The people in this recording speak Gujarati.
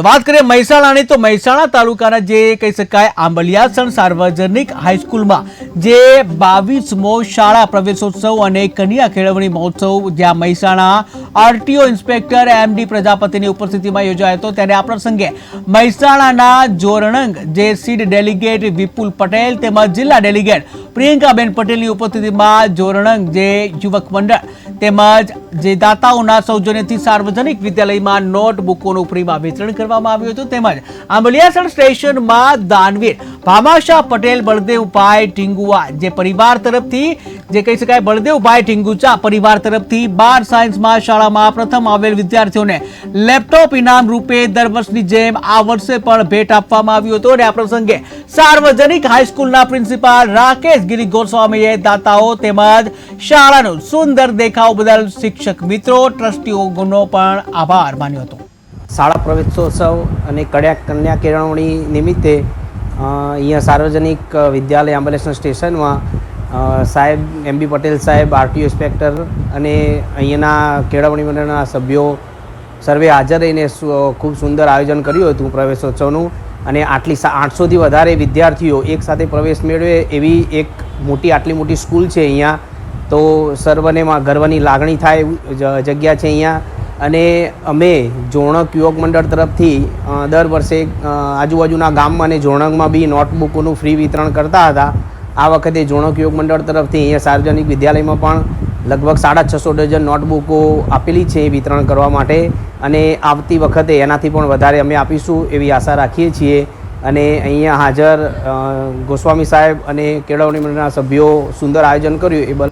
તો વાત કરીએ મહેસાણાની, તો મહેસાણા તાલુકાના જે કહી શકાય આંબલિયાસણ સાર્વજનિક હાઈસ્કૂલમાં જે બાવીસમો શાળા પ્રવેશોત્સવ અને કન્યા કેળવણી મહોત્સવ જ્યાં મહેસાણા આરટીઓ ઇન્સ્પેક્ટર એમડી પ્રજાપતિની ઉપસ્થિતિમાં યોજાયો હતો, ત્યારે આ પ્રસંગે મહેસાણાના જોરણંગ જે સીડ ડેલિગેટ વિપુલ પટેલ તેમજ જિલ્લા ડેલિગેટ પ્રિયંકાબેન પટેલની ઉપસ્થિતિમાં જોરણંગ જે યુવક મંડળ તેમજ જે દાતાઓના સૌજન્યથી સાર્વજનિક વિદ્યાલયમાં નોટબુકોનું ફ્રીમાં વિતરણ કરવામાં આવ્યું હતું. તેમજ આંબલિયાસણ સ્ટેશનમાં દાનવીર ભામાશા પટેલ બળદેવભાઈ ટીંગુઆ જે પરિવાર તરફથી જે કહી શકાય બળદેવભાઈ ટીંગુચા પરિવાર તરફથી બાર સાયન્સમાં શાળામાં પ્રથમ આવેલ વિદ્યાર્થીઓને લેપટોપ ઇનામ રૂપે દર વર્ષની જેમ આ વર્ષે પણ ભેટ આપવામાં આવ્યું હતું અને આ પ્રસંગે સાર્વજનિક હાઈસ્કૂલના પ્રિન્સિપાલ રાકેશ ગિરી ગોસ્વામીએ દાતાઓ તેમજ શાળાનો સુંદર દેખાવ બદલ શિક્ષક મિત્રો ટ્રસ્ટીઓનો પણ આભાર માન્યો હતો. શાળા પ્રવેશોત્સવ અને કડ્યા કન્યા કેળવણી નિમિત્તે અહીંયા સાર્વજનિક વિદ્યાલય આંબલેશ્વર સ્ટેશનમાં સાહેબ એમ બી પટેલ સાહેબ, આરટીઓ ઇન્સ્પેક્ટર અને અહીંયાના કેળવણી મંડળના સભ્યો સર્વે હાજર રહીને ખૂબ સુંદર આયોજન કર્યું હતું પ્રવેશોત્સવનું અને આટલી આઠસોથી વધારે વિદ્યાર્થીઓ એકસાથે પ્રવેશ મેળવે એવી એક મોટી, આટલી મોટી સ્કૂલ છે અહીંયા. તો સર્વને ગર્વની લાગણી થાય જગ્યા છે અહીંયા. અને અમે જોણક યુવક મંડળ તરફથી દર વર્ષે આજુબાજુના ગામમાં અને જોણકમાં બી નોટબુકોનું ફ્રી વિતરણ કરતા હતા. આ વખતે જોણક યોગ મંડળ તરફથી અહીંયા સાર્વજનિક વિદ્યાલયમાં પણ લગભગ સાડા છસો ડઝન નોટબુકો આપેલી છે વિતરણ કરવા માટે. અને આવતી વખતે એનાથી પણ વધારે અમે આપીશું એવી આશા રાખીએ છીએ. અને અહીંયા હાજર ગોસ્વામી સાહેબ અને કેળવણી મંડળના સભ્યો સુંદર આયોજન કર્યું એ બદલ